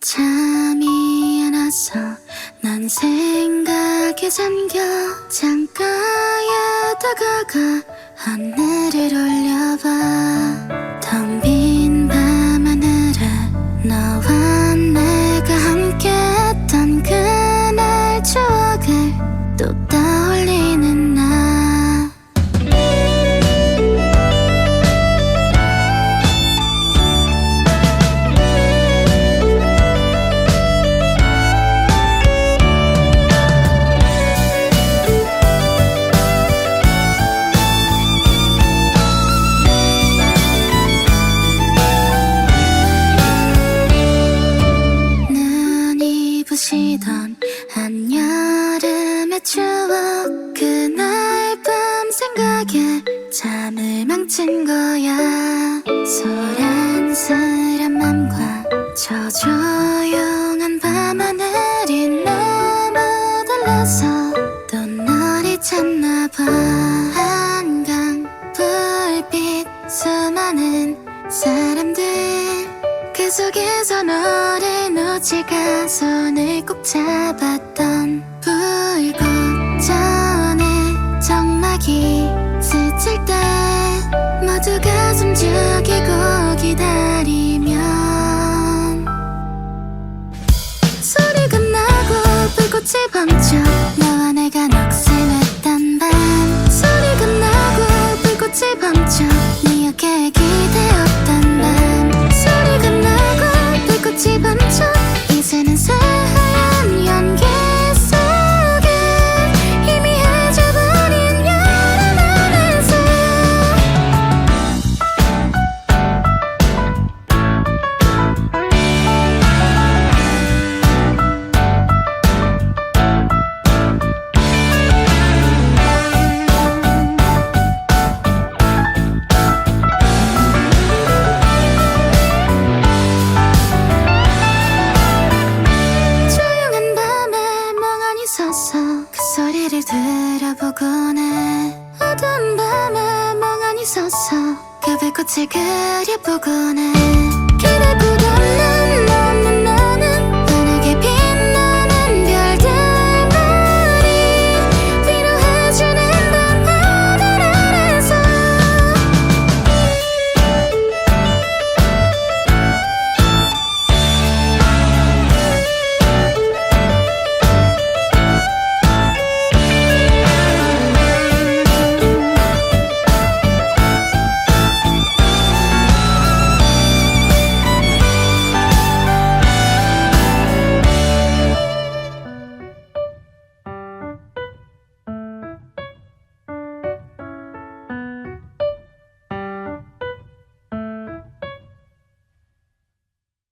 잠이 안 와서 난 생각에 잠겨 창가에 다가가 하늘을 올려봐 부시던 한여름의 추억 그날 밤 생각에 잠을 망친 거야. 소란스런 맘과 저 조용한 밤하늘이 너무 달라서 또 너를 찾나 봐. 한강 불빛 수많은 사람들 그 속에서 너를 놓칠까 손을 꼭 잡았던 불꽃 전에 정막이 스칠 때 모두가 숨 죽이고 기다리면 소리가 나고 불꽃이 그 소리를 들어보곤 해 어두운 밤에 멍하니 서서 그 불꽃을 그려보곤 해